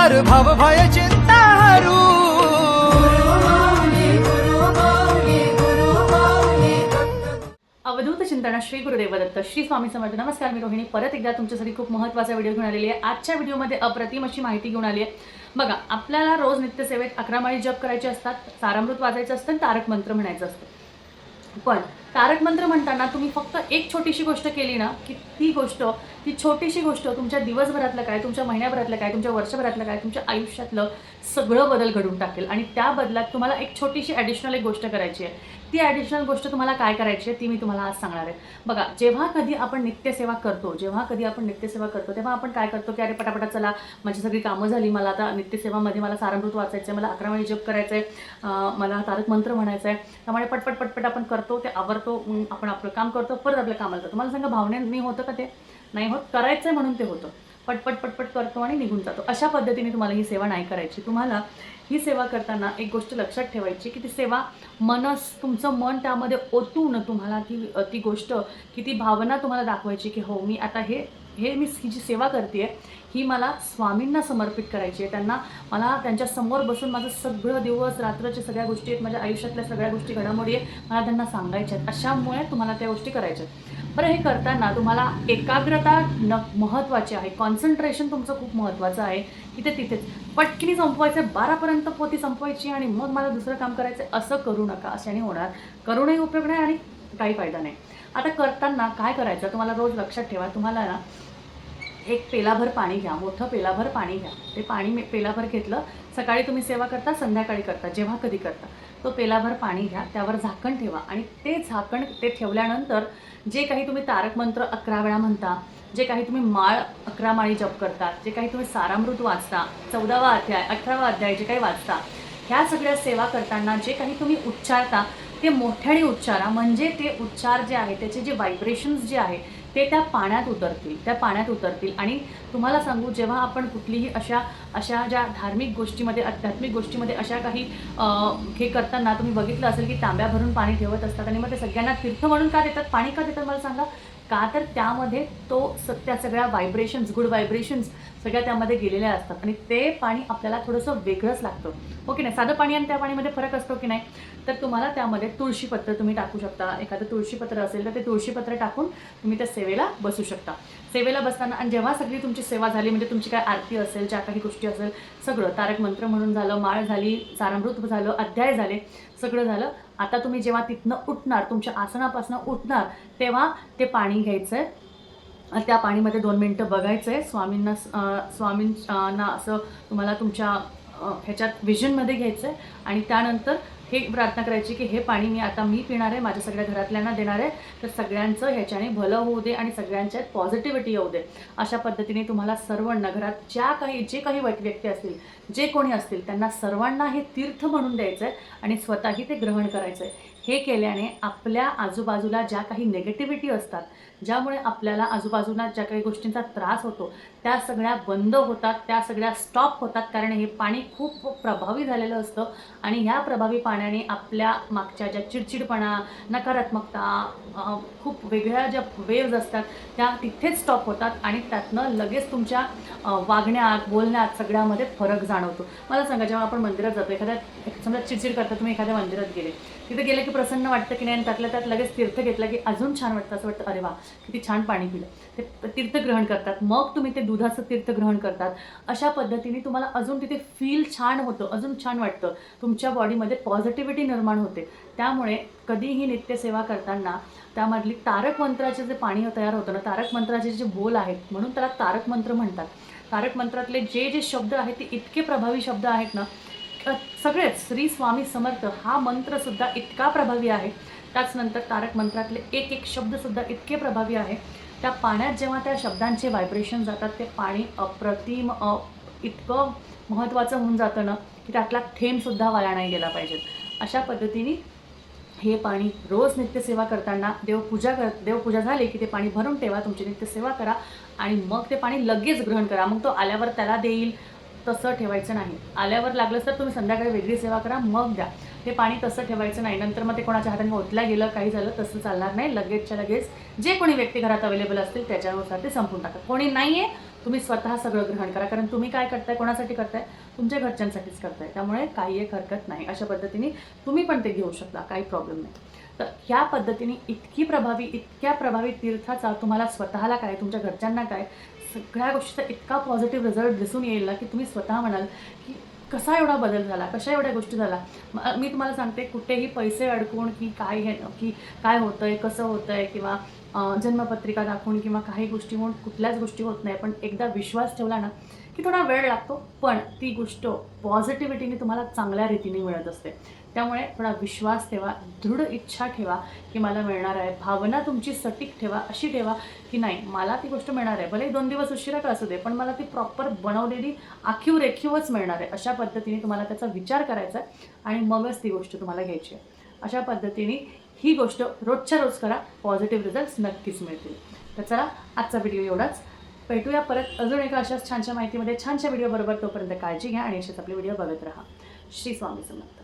कर भव भय चिंता हरू। अवधूत चिंतन श्री गुरुदेव दत्त श्री स्वामी समर्थ नमस्कार मी रोहिणी. परत एकदा तुमच्यासाठी खूप महत्त्वाचा व्हिडिओ घेऊन आलेली आहे. आजच्या व्हिडिओमध्ये अप्रतिम अशी माहिती घेऊन आली आहे. बघा आपल्याला रोज नित्यसेवेत अकरा माळी जप करायचे असतात सारामृत वाजायचं असतं आणि तारक मंत्र म्हणायचं असतं. पण तारक मंत्र म्हणताना तुम्ही फक्त एक छोटीशी गोष्ट केली ना की ती गोष्ट ती छोटीशी गोष्ट तुमच्या दिवसभरातलं काय तुमच्या महिन्याभरातलं काय तुमच्या वर्षभरातलं काय तुमच्या आयुष्यातलं सगळं बदल घडून टाकेल. आणि त्या बदलात तुम्हाला एक छोटीशी ॲडिशनल एक गोष्ट करायची आहे. ती ॲडिशनल गोष्ट तुम्हाला काय करायची आहे ती मी तुम्हाला आज सांगणार आहे. बघा जेव्हा कधी आपण नित्यसेवा करतो जेव्हा कधी आपण नित्यसेवा करतो तेव्हा आपण काय करतो की अरे पटापटा चला माझी सगळी कामं झाली मला आता नित्यसेवामध्ये मला सारंभूत वाचायचं आहे मला अकरा वेळी जप करायचं आहे मला तारक मंत्र म्हणायचं आहे त्यामुळे पटपट पटपट आपण करतो ते आवरतो आपण आपलं काम करतो परत आपल्या कामाला जातो. मला सांगा भावनेने होतं का ते? नाही होत? करायचं आहे म्हणून ते होतं. पटपट पटपट करतो आणि निघून जातो. अशा पद्धतीने तुम्हाला ही सेवा नाही करायची. तुम्हाला ही सेवा करताना एक गोष्ट लक्षात ठेवायची की ती सेवा मनस तुमचं मन त्यामध्ये ओतून तुम्हाला ती ती गोष्ट की ती भावना तुम्हाला दाखवायची की हो मी आता हे हे मी ही जी सेवा करते ही मला स्वामींना समर्पित करायची आहे. त्यांना मला त्यांच्यासमोर बसून माझं सगळं दिवस रात्रच्या सगळ्या गोष्टी आहेत माझ्या आयुष्यातल्या सगळ्या गोष्टी घडामोडी आहेत मला त्यांना सांगायच्या आहेत. अशामुळे तुम्हाला त्या गोष्टी करायच्या आहेत. तर हे करताना तुम्हाला एकाग्रता न महत्त्वाची आहे. कॉन्सन्ट्रेशन तुमचं खूप महत्त्वाचं आहे. की ते तिथेच. पटकिनी संपवायचं बारापर्यंत पोती संपवायची आणि मग मला दुसरं काम करायचं असं करू नका. अशाने होणार. करूनही उपयोग नाही आणि काही फायदा नाही. आता करताना काय करायचं? तुम्हाला रोज लक्षात ठेवा. तुम्हाला ना एक पेलाभर पाणी घ्या मोठं पेलाभर पाणी घ्या. ते पाणी पेलाभर घेतलं सकाळी तुम्ही सेवा करता संध्याकाळी करता जेव्हा कधी करता. तो पेलाभर पाणी घ्या त्यावर झाकण ठेवा आणि ते झाकण ते ठेवल्यानंतर जे काही तुम्ही तारक मंत्र अकरा वेळा म्हणता जे काही तुम्ही माळ अकरा माळी जप करतात जे काही तुम्ही सारामृत वाचता चौदावा अध्याय अठरावा अध्याय जे काही वाचता ह्या सगळ्या सेवा करताना जे काही तुम्ही उच्चारता ते मोठ्याने उच्चारा. म्हणजे ते उच्चार जे आहे त्याचे जे व्हायब्रेशन्स जे आहे ते त्या पाण्यात उतरतील त्या पाण्यात उतरतील. आणि तुम्हाला सांगू जेव्हा आपण कुठलीही अशा अशा ज्या धार्मिक गोष्टीमध्ये आध्यात्मिक गोष्टीमध्ये अशा काही हे करताना तुम्ही बघितलं असेल की तांब्या भरून पाणी ठेवत असतात आणि मग ते सगळ्यांना तीर्थ म्हणून का देतात? पाणी का देतात मला सांगा? का तर त्यामध्ये तो स त्या सगळ्या व्हायब्रेशन्स गुड व्हायब्रेशन्स सगळ्या त्यामध्ये गेलेल्या असतात. आणि ते पाणी आपल्याला थोडंसं वेगळंच लागतं. हो की नाही? साधं पाणी आणि त्या पाणीमध्ये फरक असतो की नाही? तर तुम्हाला त्यामध्ये तुळशीपत्र तुम्ही टाकू शकता. एखादं तुळशीपत्र असेल तर ते तुळशीपत्र टाकून तुम्ही त्या सेवेला बसू शकता. सेवेला बसताना आणि जेव्हा सगळी तुमची सेवा झाली म्हणजे तुमची काय आरती असेल ज्या काही गोष्टी असेल सगळं तारक मंत्र म्हणून झालं माळ झाली सारामृत झालं अध्याय झाले सगळं झालं आता तुम्ही जेव्हा तिथनं उठणार तुमच्या आसनापासून उठणार तेव्हा ते पाणी घ्यायचं आहे त्या पाणीमध्ये दोन मिनटं बघायचं आहे स्वामींना स्वामींना असं तुम्हाला तुमच्या ह्याच्यात विजनमध्ये घ्यायचं आहे आणि त्यानंतर हे प्रार्थना करायची की हे पाणी मी आता मी पिणार आहे माझ्या सगळ्या घरातल्यांना देणार आहे. तर सगळ्यांचं ह्याच्याने भलं होऊ दे आणि सगळ्यांच्यात पॉझिटिव्हिटी येऊ दे. अशा पद्धतीने तुम्हाला सर्वांना घरात ज्या काही जे काही व्यक्- व्यक्ती असतील जे कोणी असतील त्यांना सर्वांना हे तीर्थ म्हणून द्यायचं आहे आणि स्वतःही ते ग्रहण करायचं आहे हे केल्याने आपल्या आजूबाजूला ज्या काही नेगेटिव्हिटी असतात ज्यामुळे आपल्याला आजूबाजूला ज्या काही गोष्टींचा त्रास होतो त्या सगळ्या बंद होतात त्या सगळ्या स्टॉप होतात. कारण हे पाणी खूप प्रभावी झालेलं असतं आणि ह्या प्रभावी पाण्याने आपल्या मागच्या ज्या चिडचिडपणा नकारात्मकता खूप वेगळ्या ज्या वेव्ज असतात त्या तिथेच स्टॉप होतात आणि त्यातनं लगेच तुमच्या वागण्यात बोलण्यात सगळ्यामध्ये फरक जाणवतो. मला सांगा जेव्हा आपण मंदिरात जातो एखाद्या समजा चिडचिड करता तुम्ही एखाद्या मंदिरात गेले तिथे गेले की प्रसन्न वाटतं की नाही त्यातल्या त्यात लगेच तीर्थ घेतलं की अजून छान वाटतं असं वाटतं अरे वा किती छान पाणी पिलं. ते तीर्थ ग्रहण करतात. मग तुम्ही ते दुधाचं तीर्थ ग्रहण करतात. अशा पद्धतीने तुम्हाला अजून तिथे फील छान होतं अजून छान वाटतं. तुमच्या बॉडीमध्ये पॉझिटिव्हिटी निर्माण होते. त्यामुळे कधीही नित्यसेवा करताना त्यामधली तारक मंत्राचे जे पाणी तयार होतं ना तारक मंत्राचे जे बोल आहेत म्हणून त्याला तारक मंत्र म्हणतात. तारक मंत्रातले जे जे शब्द आहेत ते इतके प्रभावी शब्द आहेत ना सगळेच श्री स्वामी समर्थ हा मंत्रसुद्धा इतका प्रभावी आहे. त्याच नंतर तारक मंत्रातले एक एक शब्दसुद्धा इतके प्रभावी आहे. त्या पाण्यात जेव्हा त्या शब्दांचे व्हायब्रेशन जातात ते पाणी अप्रतिम इतकं महत्त्वाचं होऊन जातं ना की त्यातला थेंबसुद्धा वाया नाही गेला पाहिजेत अशा पद्धतीने हे पाणी रोज नित्यसेवा करताना देवपूजा कर देवपूजा झाली की ते पाणी भरून ठेवा तुमची नित्यसेवा करा आणि मग ते पाणी लगेच ग्रहण करा. मग तो आल्यावर त्याला देईल तसं ठेवायचं नाही. आल्यावर लागलं तर तुम्ही संध्याकाळी वेगळी सेवा करा मग द्या. हे पाणी तसं ठेवायचं नाही. नंतर मग ते कोणाच्या हाताने ओतल्या गेलं काही झालं तसं चालणार नाही. लगेचच्या लगेच जे कोणी व्यक्ती घरात अवेलेबल असतील त्याच्यानुसार ते संपून टाका. कोणी नाही आहे तुम्ही स्वतः सगळं ग्रहण करा. कारण तुम्ही काय करताय कोणासाठी करताय? तुमच्या घरच्यांसाठीच करताय. त्यामुळे काही एक हरकत नाही. अशा पद्धतीने तुम्ही पण ते घेऊ शकता. काही प्रॉब्लेम नाही. तर ह्या पद्धतीने इतकी प्रभावी इतक्या प्रभावी तीर्थाचा तुम्हाला स्वतःला काय तुमच्या घरच्यांना काय सगळ्या गोष्टीचा इतका पॉझिटिव्ह रिझल्ट दिसून येईल ना की तुम्ही स्वतः म्हणाल की कसा एवढा बदल झाला? कशा एवढ्या गोष्टी झाला मी तुम्हाला सांगते कुठेही पैसे अडकून की काय हे की काय होतं आहे कसं होतं आहे किंवा जन्मपत्रिका दाखवून किंवा काही गोष्टी म्हणून कुठल्याच गोष्टी होत नाही. पण एकदा विश्वास ठेवला ना की थोडा वेळ लागतो पण ती गोष्ट पॉझिटिव्हिटीने तुम्हाला चांगल्या रीतीने मिळत असते. त्यामुळे थोडा विश्वास ठेवा दृढ इच्छा ठेवा की मला मिळणार आहे. भावना तुमची सटीक ठेवा अशी ठेवा की नाही मला ती गोष्ट मिळणार आहे. भले दोन दिवस उशिरा का असू दे पण मला ती प्रॉपर बनवलेली आखीव रेखीवच मिळणार आहे. अशा पद्धतीने तुम्हाला त्याचा विचार करायचा आहे आणि मगच ती गोष्ट तुम्हाला घ्यायची आहे. अशा पद्धतीने ही गोष्ट रोजच्या रोज करा पॉझिटिव्ह रिझल्ट नक्कीच मिळतील. तर चला आजचा व्हिडिओ एवढाच. भेटूया परत अजून एका अशाच छानशा माहितीमध्ये छानशा व्हिडिओ बरोबर तोपर्यंत काळजी घ्या आणि असेच आपले व्हिडिओ बघत राहा. श्री स्वामी समर्थ.